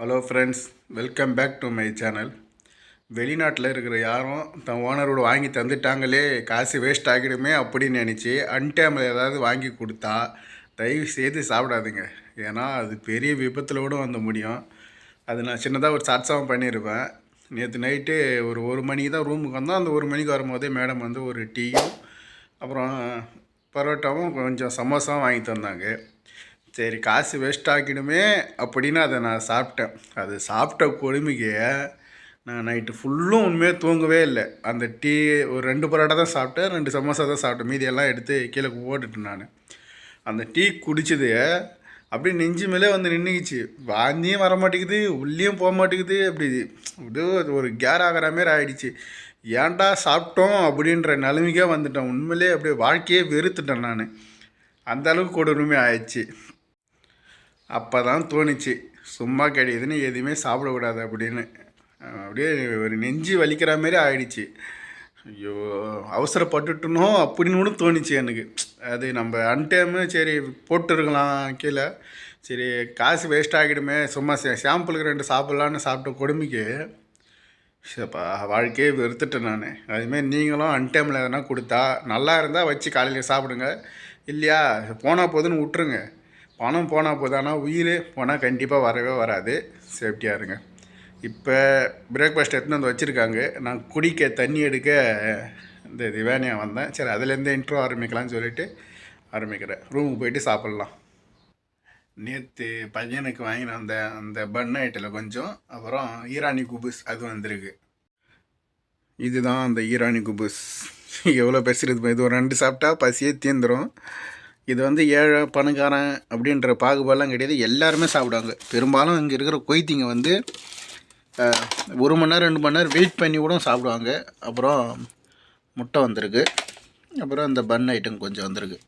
Hello friends welcome back to my channel வெளிநாட்டில் இருக்கிற யாரும் தன் ஓனரோட வாங்கி தந்துட்டாங்களே காசு வேஸ்ட் ஆகிடுமே அப்படின்னு நினச்சி அன்டைமில் ஏதாவது வாங்கி கொடுத்தா தயவு செய்து சாப்பிடாதுங்க. ஏன்னா அது பெரிய விபத்தில் கூட வந்து முடியும். அது நான் சின்னதாக ஒரு சாட்சாவும் பண்ணியிருப்பேன் நேற்று நைட்டு ஒரு ஒரு மணிக்கு தான் ரூமுக்கு வந்தோம். அந்த ஒரு மணிக்கு வரும்போதே மேடம் வந்து ஒரு டீயும் அப்புறம் பரோட்டாவும் கொஞ்சம் சமோசாவும் வாங்கி தந்தாங்க. சரி காசு வேஸ்ட் ஆக்கிடுமே அப்படின்னு அதை நான் சாப்பிட்டேன். அது சாப்பிட்ட கொடுமைக்கு நான் நைட்டு ஃபுல்லும் உண்மையாக தூங்கவே இல்லை. அந்த டீ ஒரு ரெண்டு பரோட்டா தான் சாப்பிட்டேன் ரெண்டு சமோசா தான் சாப்பிட்டேன். மீதியெல்லாம் எடுத்து கீழே போட்டுட்டேன் நான். அந்த டீ குடிச்சது அப்படியே நெஞ்சு மேலே வந்து நின்றுக்குச்சு வாந்தியும் வர மாட்டேங்குது உள்ளேயும் போக மாட்டேங்குது. அப்படி இது ஒரு கேர் ஆகிற மாதிரி ஆகிடுச்சு ஏன்டா சாப்பிட்டோம் அப்படின்ற நிலைமைக்கே வந்துட்டேன். உண்மையிலே அப்படியே வாழ்க்கையே வெறுத்துட்டேன் நான். அந்த அளவுக்கு ஆயிடுச்சு அப்போ தான் தோணுச்சு. சும்மா கிடையாதுன்னு எதுவுமே சாப்பிடக்கூடாது அப்படின்னு. அப்படியே ஒரு நெஞ்சு வலிக்கிற மாதிரி ஆயிடுச்சு. ஐயோ அவசரப்பட்டுட்டனோ அப்படின்னு கூட தோணுச்சு எனக்கு. அது நம்ம அன்டைமு சரி போட்டுருக்கலாம் கீழே. சரி காசு வேஸ்ட் ஆகிடுமே. சும்மா சாம்பிளுக்கு ரெண்டு சாப்பிட்லான்னு சாப்பிட்ட கொடுமைக்கு. சரிப்பா வாழ்க்கையே வெறுத்துட்டேன் நான். அதுமாரி நீங்களும் அன்டைமில் எதனா கொடுத்தா நல்லா இருந்தால் வச்சு காலையில் சாப்பிடுங்க. இல்லையா போனால் போதுன்னு விட்ருங்க பணம் போனால் போதானா? ஆனால் போனால் கண்டிப்பாக வரவே வராது. சேஃப்டியாக இருங்க. இப்போ பிரேக்ஃபாஸ்ட் எடுத்துன்னு வந்து வச்சுருக்காங்க. நான் குடிக்க தண்ணி எடுக்க இந்த திவானியா வந்தேன். சரி அதுலேருந்து இன்ட்ரோ ஆரம்பிக்கலாம்னு சொல்லிட்டு ஆரம்பிக்கிறேன். ரூமுக்கு போயிட்டு சாப்பிட்லாம். நேற்று பையனுக்கு வாங்கின அந்த அந்த பன் ஐட்டில் கொஞ்சம் அப்புறம் ஈரானி குபுஸ் அது வந்திருக்கு. இதுதான் அந்த ஈரானி குபுஸ். எவ்வளோ பேசுகிறது இது ஒரு ரெண்டு சாப்பிட்டா பசியே தீந்துடும் இது வந்து ஏழை பணக்காரன் அப்படின்ற பாகுபாடெலாம் கிடையாது. எல்லாருமே சாப்பிடுவாங்க. பெரும்பாலும் இங்கே இருக்கிற கொய்த்திங்க வந்து ஒரு மணி நேரம் ரெண்டு மணி நேரம் வெயிட் பண்ணி கூட சாப்பிடுவாங்க. அப்புறம் முட்டை வந்திருக்கு. அப்புறம் இந்த பன் ஐட்டம் கொஞ்சம் வந்திருக்கு.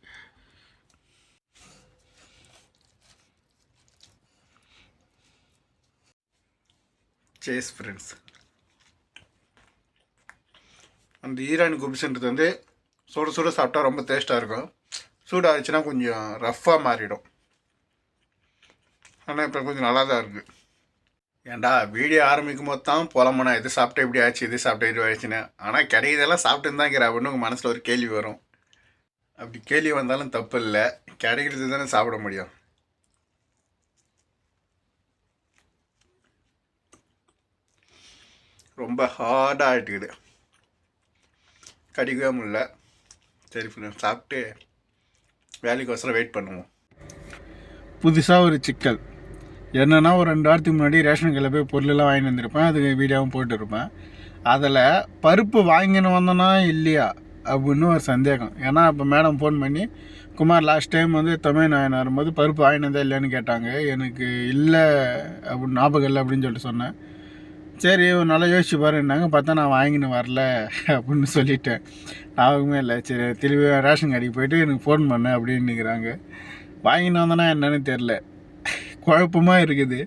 சேஸ் ஃப்ரெண்ட்ஸ் அந்த ஈரான் குபிசன்றது வந்து சுட சுட சாப்பிட்டா ரொம்ப டேஸ்ட்டாக இருக்கும். சூடாகிடுச்சுன்னா கொஞ்சம் ரஃப்பாக மாறிடும். ஆனால் இப்போ கொஞ்சம் நல்லா தான் இருக்குது ஏன்டா வீடியோ ஆரம்பிக்கும் போது தான் புலம்புனா இது சாப்பிட்டு இப்படி ஆச்சு இது சாப்பிட்டு இது ஆயிடுச்சுன்னு. ஆனால் கிடைக்கிறதெல்லாம் சாப்பிட்டுன்னு தான் இருக்கிற அப்படின்னு உங்கள் மனசில் ஒரு கேள்வி வரும். அப்படி கேள்வி வந்தாலும் தப்பு இல்லை. கிடைக்கிறது தானே சாப்பிட முடியும். ரொம்ப ஹார்டாக ஆகிட்டுக்குது கடிக்கவே முடியல. சரி சாப்பிட்டு வேலைக்கோசரம் வெயிட் பண்ணுவோம். புதுசாக ஒரு சிக்கல். என்னென்னா ஒரு ரெண்டு வாரத்துக்கு முன்னாடி ரேஷன் கடையில் போய் பொருளெல்லாம் வாங்கிட்டு வந்திருப்பேன். அதுக்கு வீடியோவும் போட்டுருப்பேன் அதில் பருப்பு வாங்கின்னு வந்தோன்னா இல்லையா? அப்படின்னு ஒரு சந்தேகம். ஏன்னா இப்போ மேடம் ஃபோன் பண்ணி குமார் லாஸ்ட் டைம் வந்து தமிழ் நாயன் வரும்போது பருப்பு வாங்கினதே இல்லைன்னு கேட்டாங்க. எனக்கு இல்லை அப்படின்னு ஞாபகம் இல்லை அப்படின்னு சொல்லிட்டு சொன்னேன். சரி ஒரு நல்லா யோசிச்சு பாருன்னாங்க பார்த்தா நான் வாங்கின்னு வரல அப்படின்னு சொல்லிட்டேன். ஞாபகமே இல்லை. சரி தெளிவாக ரேஷன் கடைக்கு போயிட்டு எனக்கு ஃபோன் பண்ணு அப்படின்னுக்கிறாங்க வாங்கின்னு வந்தோன்னா என்னன்னு தெரில குழப்பமாக இருக்குது.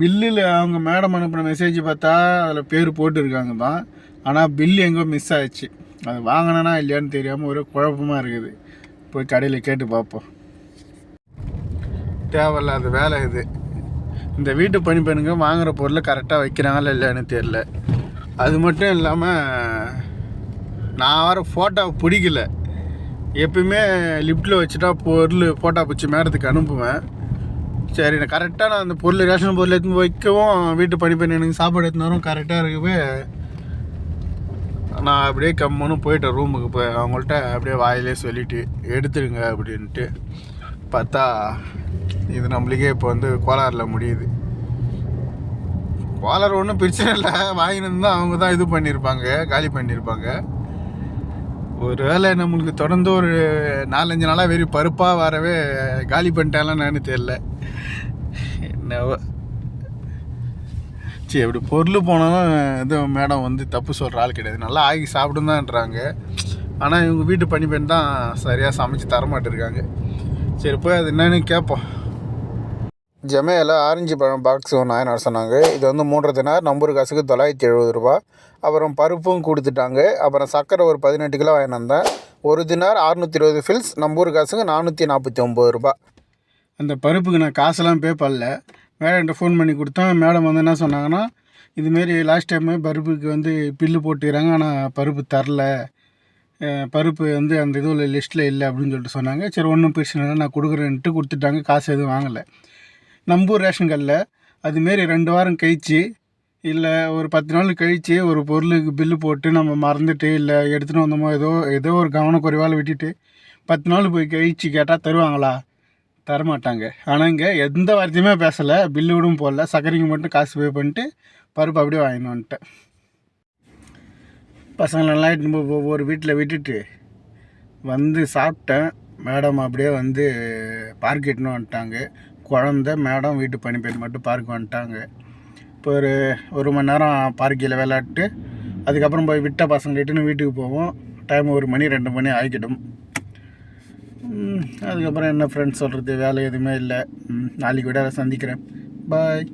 பில்லில் அவங்க மேடம் அனுப்பின மெசேஜ் பார்த்தா அதில் பேர் போட்டிருக்காங்க தான். ஆனால் பில் எங்கோ மிஸ் ஆயிடுச்சு. அது வாங்கினா இல்லையான்னு தெரியாமல் ஒரே குழப்பமாக இருக்குது. போய் கடையில் கேட்டு பார்ப்போம். தேவையில்லாத வேலை இது. இந்த வீட்டு பணிப்பெண்ணுங்க வாங்குற பொருளை கரெக்டாக வைக்கிறாங்களா இல்லைன்னு தெரில அது மட்டும் இல்லாமல் நான் வர ஃபோட்டோ பிடிக்கல. எப்பயுமே லிஃப்ட்டில் வச்சுட்டா பொருள் ஃபோட்டோ பிடிச்சி மேடத்துக்கு அனுப்புவேன். சரி நான் கரெக்டாக நான் அந்த பொருள் ரேஷன் பொருள் எடுத்து வைக்கவும் வீட்டு பணிப்பெண் எனக்கு சாப்பாடு எடுத்துனாலும் கரெக்டாக இருக்கவே நான் அப்படியே கம்முன்னு போயிட்டேன் ரூமுக்கு போய். அவங்கள்ட்ட அப்படியே வாயிலே சொல்லிட்டு எடுத்துடுங்க அப்படின்ட்டு. பார்த்தா இது நம்மளுக்கே இப்போ வந்து கோலாரில் முடியுது. கோலார் ஒன்றும் பிரச்சனை இல்லை. வாங்கினது தான் அவங்க தான் இது பண்ணியிருப்பாங்க காலி பண்ணியிருப்பாங்க ஒரு வேளை நம்மளுக்கு தொடர்ந்து ஒரு நாலஞ்சு நாளாக வெறும் பருப்பாக வரவே காலி பண்ணிட்டாங்களான்னு தெரில என்னவோ. சரி அப்படி பொருள் போனாலும் எதுவும் மேடம் வந்து தப்பு சொல்கிற ஆள் கிடையாது. நல்லா ஆகி சாப்பிடும் தான்ன்றாங்க ஆனால் இவங்க வீட்டு பணிப்பெண் தான் சரியாக சமைச்சு தரமாட்டிருக்காங்க. சரி போய் அது என்னன்னு கேட்போம் ஜமையில் ஆரஞ்சு பழம் பாக்ஸ் ஒன்று ஆயிரம் சொன்னாங்க. இது வந்து மூன்றரை தினார் நம்பூர் காசுக்கு தொள்ளாயிரத்தி எழுபது ரூபா அப்புறம் பருப்பும் கொடுத்துட்டாங்க. அப்புறம் சர்க்கரை ஒரு பதினெட்டு கிலோ வாங்கிட்டு வந்தேன். ஒரு தினார் அறுநூற்றி இருபது ஃபில்ஸ் நம்பூர் காசுக்கு நானூற்றி நாற்பத்தி ஒம்பது ரூபா அந்த பருப்புக்கு நான் காசெல்லாம் பே பண்ணல. மேடம்கிட்ட ஃபோன் பண்ணி கொடுத்தேன். மேடம் வந்து என்ன சொன்னாங்கன்னா இதுமாரி லாஸ்ட் டைமு பருப்புக்கு வந்து பில்லு போட்டுக்கிறாங்க ஆனால் பருப்பு தரல. பருப்பு வந்து அந்த இதுவில் லிஸ்ட்டில் இல்லை அப்படின்னு சொல்லிட்டு சொன்னாங்க. சரி ஒன்றும் பிரச்சனை இல்லை. நான் கொடுக்குறேன்ட்டு கொடுத்துட்டாங்க. காசு எதுவும் வாங்கலை. நம்பூர் ரேஷன் கடையில் அதுமாரி ரெண்டு வாரம் கழிச்சு இல்லை ஒரு பத்து நாள் கழித்து ஒரு பொருளுக்கு பில்லு போட்டு நம்ம மறந்துட்டு இல்லை எடுத்துகிட்டு வந்தோமோ ஏதோ ஏதோ ஒரு கவனக்குறைவால் விட்டுட்டு பத்து நாள் போய் கழிச்சு கேட்டால் தருவாங்களா? தரமாட்டாங்க. ஆனால் இங்கே எந்த வார்த்தையுமே பேசலை. பில்லு விடும் போடல. சர்க்கரைக்கு மட்டும் காசு பே பண்ணிட்டு பருப்பு அப்படியே வாங்கிட்டு பசங்களெல்லாம் இட்டுன்னு போய் ஒவ்வொரு வீட்டில் விட்டுட்டு வந்து சாப்பிட்டேன். மேடம் அப்படியே வந்து பார்க் இட்டுன்னு வந்துட்டாங்க. குழந்த மேடம் வீட்டு பணிப்பெண் மட்டும் பார்க் வந்துட்டாங்க. இப்போ ஒரு ஒரு மணி நேரம் பார்க்கில் விளையாட்டு அதுக்கப்புறம் போய் விட்ட பசங்க இட்டுன்னு வீட்டுக்கு போவோம். டைம் ஒரு மணி ரெண்டு மணி ஆகிக்கிடும். அதுக்கப்புறம் என்ன ஃப்ரெண்ட்ஸ் சொல்கிறது வேலை எதுவுமே இல்லை. நாளைக்கு விட சந்திக்கிறேன். பாய்